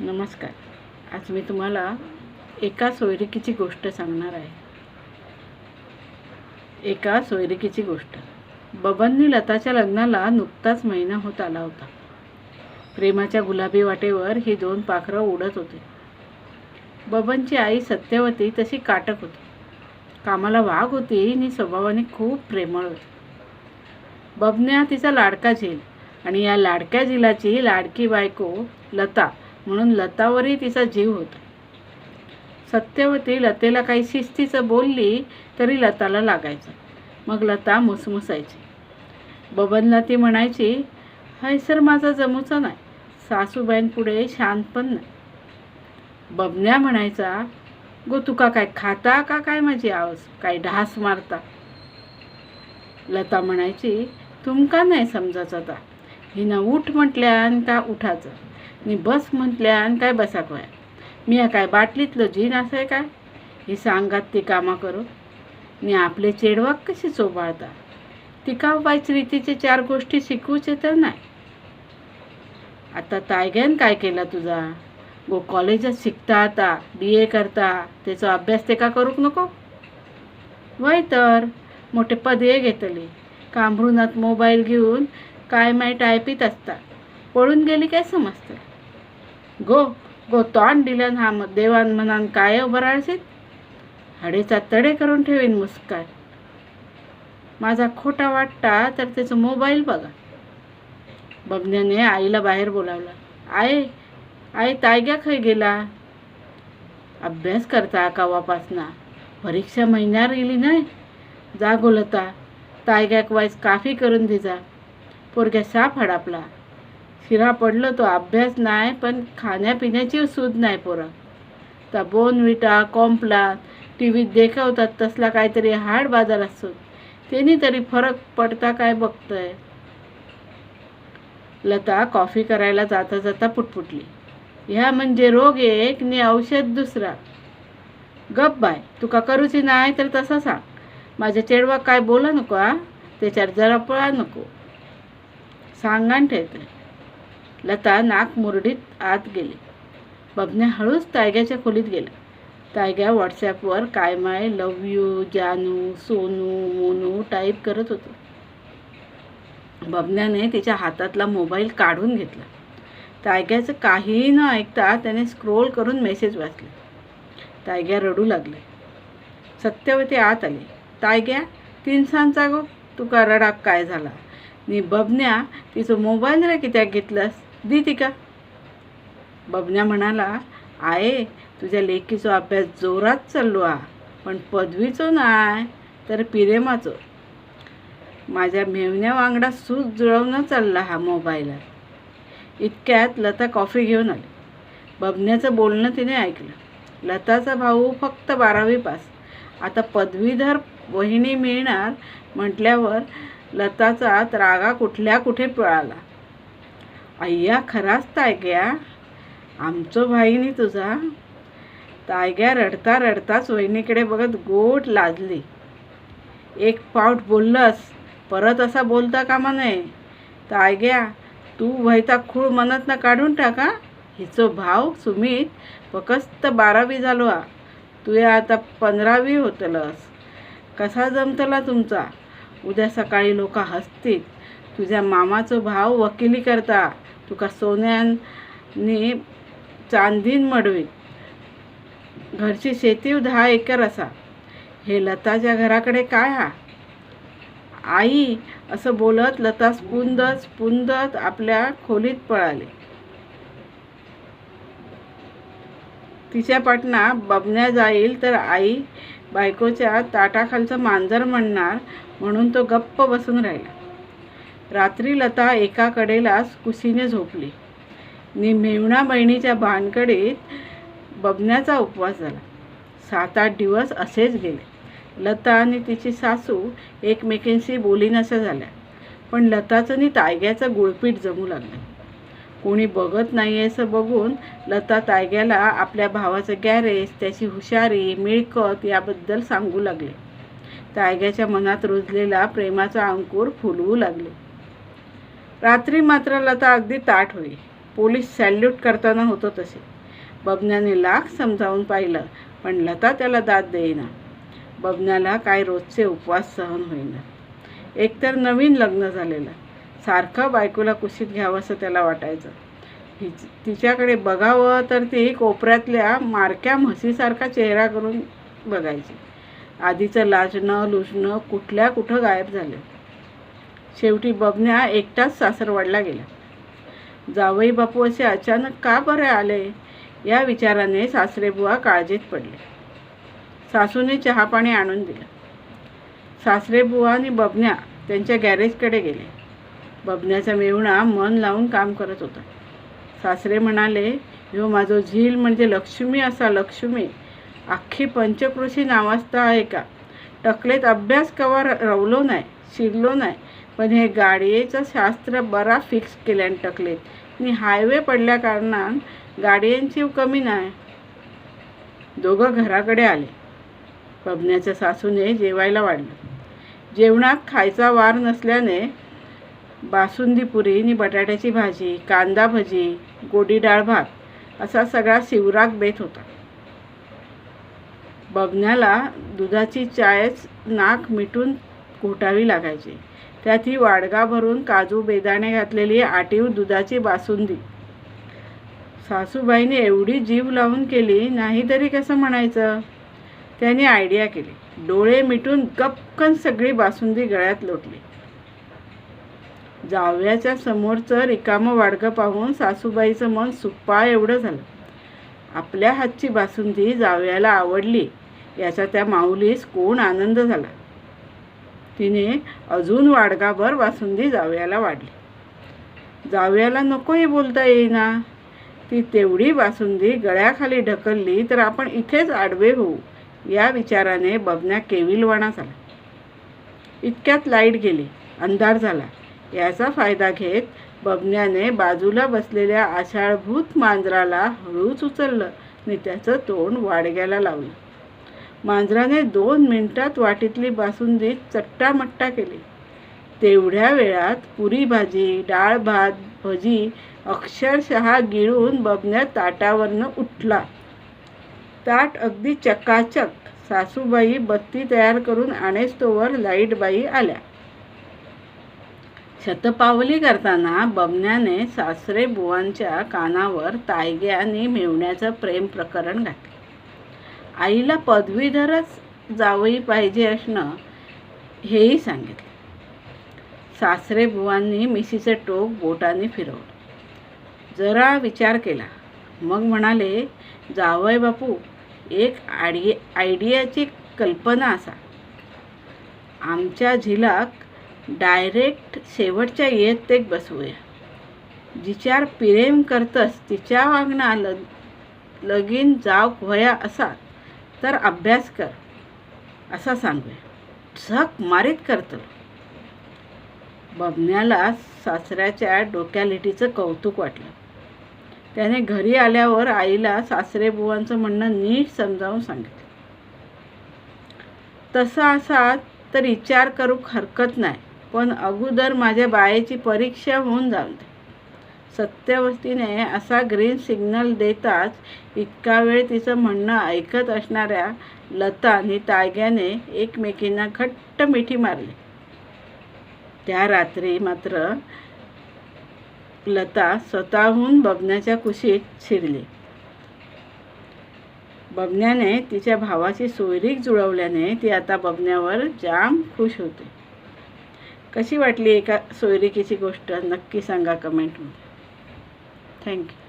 नमस्कार. आज मी तुम्हाला एका सोयरिकीची गोष्ट सांगणार आहे. एका सोयरिकीची गोष्ट. बबननी लताच्या लग्नाला नुकताच महिना होत आला होता. प्रेमाच्या गुलाबी वाटेवर ही दोन पाखरं उडत होती. बबनची आई सत्यवती तशी काटक होती. कामाला वाघ होती आणि स्वभावाने खूप प्रेमळ होती. बबन्या तिचा लाडका झेल आणि या लाडक्या झिलाची लाडकी बायको लता म्हणून लतावरही तिचा जीव होता. सत्यवती लतेला काही शिस्तीचं बोलली तरी लताला लागायचं. मग लता मुसमुसायची. बबनला ती म्हणायची हाय सर माझा जमूचा नाही. सासूबाईंपुढे शांत पण नाही. बबन्या म्हणायचा गो तुका काय खाता का काय माझी आवाज काय ढास मारता? लता म्हणायची तुमका नाही समजायचं आता. हिनं उठ म्हटल्यान का उठाचं? मी बस म्हटल्यान काय बसाक वया मी काय बाटलीतलं जीन असं काय? ही सांगात ती कामा करू मी आपले चेडवाक कशी चोबाळता? तिका बायच रीतीचे चार गोष्टी शिकूचे तर नाही. आता तायग्यान काय केला तुझा? गो कॉलेजात शिकता आता बी ए करता त्याचा अभ्यास ते का करूक नको? वय तर मोठे पदये घेतली. कांबरुनात मोबाईल घेऊन काय माय टायपीत असता. पळून गेली काय समजतं? गो गो तोंड दिल्यान हा देवान मनान काय बराळसीत हाडेचा तडे करून ठेवीन मुस्कान. माझा खोटा वाटता तर त्याचं मोबाईल बघा. बबन्याने आईला बाहेर बोलावलं. आई आई तायग्या खय गेला? अभ्यास करता कावापासना परीक्षा महिन्यावर गेली नाही जागोलता. तायग्याक वाईस काफी करून दिजा. पोरग्या साप हडापला. शिरा पडलो तो अभ्यास नाही पण खाण्यापिण्याची सूद नाही पोरं. तर बोनविटा कॉम्प्लान टी व्हीत देखावतात तसला काहीतरी हाड बाजार असतो. त्यांनी तरी फरक पडता काय बघतंय? लता कॉफी करायला जाता जाता पुटपुटली. ह्या म्हणजे रोग एक नि औषध दुसरा. गप बाय तुका करूची नाही तर तसं सांग. माझ्या चेडवा काय बोला नको आ त्याच्यावर जरा पळा नको. सांगान ठेवते. लता नाक मुरडीत आत गेली. बबन्या हळूच तायग्याच्या खोलीत गेला तायग्या व्हॉट्सॲपवर काय माय लव यू जानू सोनू मोनू टाईप करत होतो. बबन्याने तिच्या हातातला मोबाईल काढून घेतला. तायग्याचं काहीही न ऐकता त्याने स्क्रोल करून मेसेज वाचले. तायग्या रडू लागले. सत्यवती आत आली. तायग्या तीन सांचा गो तुका रडाक काय झाला? नी बबन्या तिचं मोबाईल रे कित्याक घेतलंस? दी तिका बबन्या म्हणाला आहे तुझ्या लेकीचो अभ्यास जोरात चाललो आ पण पदवीचो नाय तर पिरेमाचो. माझ्या मेवण्या वांगडा सूज जुळवणं चालला हा मोबाईलात इतक्यात लता कॉफी घेऊन आली. बबन्याचं बोलणं तिने ऐकलं. लताचा भाऊ फक्त बारावी पास. आता पदवीधर वहिनी मिळणार म्हटल्यावर लताचा रागा कुठल्या कुठे पळाला. अय्या खराच तायग्या. आमचो भाईनी तुझा. तायग्या रडता रडताच वहिनीकडे बघत गोट लाजली. एक पाऊट बोललंस परत असा बोलता कामा नये. तायग्या तू व्हायता खूळ मनात ना काढून टाका. हिचो भाव सुमित फकस्त बारावी झालो आ तुया आता पंधरावी होतलस. कसा जमतला तुमचा? उद्या सकाळी लोक हसतील. तुझ्या मामाचो भाव वकिली करता. तुका सोन्यानी चांदीन मडवीत घरची शेती दहा एकर असा. हे लताच्या घराकडे काय हा? आई असं बोलत लता स्पुंदत स्पुंदत आपल्या खोलीत पळाली. तिच्या पाटणा बबण्या जाईल तर आई बायकोच्या ताटाखालचं मांजर म्हणणार म्हणून तो गप्प बसून राहिला. रात्री लता एका कडेलाच कुशीने झोपली. नि मेवणा बहिणीच्या भानकडीत बबण्याचा उपवास झाला. सात आठ दिवस असेच गेले. लता आणि तिची सासू एकमेकींशी बोलीनशा झाल्या. पण लताचं आणि तायग्याचं गुळपीट जमू लागलं. कोणी बघत नाही असं बघून लता तायग्याला आपल्या भावाचं गॅरेज त्याची हुशारी मिळकत याबद्दल सांगू लागले. तायग्याच्या मनात रुजलेला प्रेमाचा अंकुर फुलवू लागले. रात्री मात्र लता अगदी ताट होई. पोलीस सॅल्यूट करताना होतो तसे. बबन्याने लाख समजावून पाहिलं पण लता त्याला दाद देईना. बबन्याला काय रोजचे उपवास सहन होईना. एकतर नवीन लग्न झालेलं. सारखं बायकोला कुशीत घ्यावं असं त्याला वाटायचं. हिच तिच्याकडे बघावं तर ती कोपऱ्यातल्या मारक्या म्हशीसारखा चेहरा करून बघायची. आधीचं लाजणं लुजणं कुठल्या कुठं गायब झालं. शेवटी बबन्या एकटाच सासरवाडला गेला. जावई बापू असे अचानक का बरे आले? या विचाराने सासरेबुवा काळजीत पडले. सासूने चहापाणी आणून दिलं. सासरेबुवा आणि बबन्या त्यांच्या गॅरेजकडे गेले. बबन्याचा मेहुणा मन लावून काम करत होता. सासरे म्हणाले ह्यो माझो झील म्हणजे लक्ष्मी असा लक्ष्मी. अख्खी पंचकृषी नावाजता आहे का? टकलेत अभ्यास कवा र- रवलो नाही शिरलो नाही. पण हे गाडयेचं शास्त्र बरा फिक्स केल्यान टकलेत आणि हायवे पडल्या कारणान गाडयांची कमी नाही. दोघं घराकडे आले. पबण्याच्या सासूने जेवायला वाढलं. जेवणात खायचा वार नसल्याने बासुंदी पुरी आणि बटाट्याची भाजी कांदा भजी गोडी डाळ भात असा सगळा शिवराग बेत होता. बबण्याला दुधाची चायच नाक मिटून घोटावी लागायची. त्यात ही वाडगा भरून काजू बेदाणे घातलेली आटीव दुधाची बासुंदी. सासूबाईने एवढी जीव लावून केली नाही तरी कसं म्हणायचं? त्याने आयडिया केली. डोळे मिटून गपकन सगळी बासुंदी गळ्यात लोटली. जावयाच्या समोरचं रिकामं वाडगं पाहून सासूबाईचं मन सुप्पा एवढं झालं. आपल्या हातची बासुंदी जावयाला आवडली याचा त्या माऊलीस कोण आनंद झाला? तिने अजून वाडगाभर वासुंदी जावयाला वाढली. जावयाला नकोही बोलता येईना. ती तेवढी वासुंदी गळ्याखाली ढकलली तर आपण इथेच आडवे होऊ. या विचाराने बबन्या केविलवाणा झाला. इतक्यात लाइट गेली. अंधार झाला. याचा फायदा घेत बबन्याने बाजूला बसलेल्या आषाढभूत मांजराला हळूच उचललं. आणि त्याचं तोंड वाडग्याला लावलं. मांजराने दोन मिनिटात वाटीतली बासुंदी चट्टामट्टा केली. तेवढ्या वेळात पुरी भाजी डाळ भात भजी अक्षरशः गिळून बबन्या ताटावरनं उठला. ताट अगदी चकाचक. सासूबाई बत्ती तयार करून आणेस्तोवर लाईटबाई आल्या. शतपावली करताना बबन्याने सासरे बुवांच्या कानावर तायग्या आणि मेवण्याचं प्रेम प्रकरण घातलं. आईला पदवीधरच जावई पाहिजे असणं हेही सांगितलं. सासरे बुवांनी मिशीचं टोक बोटाने फिरवलं. जरा विचार केला. मग म्हणाले जावय बापू एक आडी आयडियाची कल्पना असा. आमच्या झिलाक डायरेक्ट शेवटच्या इयत्तेक बसवूया. जिच्यार प्रेम करतस तिच्या वागणा ल लगीन जाव व्हया असा तर अभ्यास कर. असा सांगूया. झक मारीत करतं. बबन्याला सासऱ्याच्या डोक्यालिटीचं कौतुक वाटलं. त्याने घरी आल्यावर आईला सासरे बुवांचं म्हणणं नीट समजावून सांगितलं. तसा असा तर विचार करूक हरकत नाही पण अगोदर माझ्या बायेची परीक्षा होऊन जाऊन दे. सत्यवतीने असा ग्रीन सिग्नल देताच इतका वेळ तिचं म्हणणं ऐकत असणाऱ्या लता आणि तायग्याने एकमेकींना घट्ट मिठी मारली. त्या रात्री मात्र लता स्वतःहून बघण्याच्या कुशीत शिरली. बबण्याने तिच्या भावाची सोयरीक जुळवल्याने ती आता बघण्यावर जाम खुश होते. कशी वाटली एका सोयरिकीची गोष्ट? नक्की सांगा कमेंटमध्ये থ্যাংক ইউ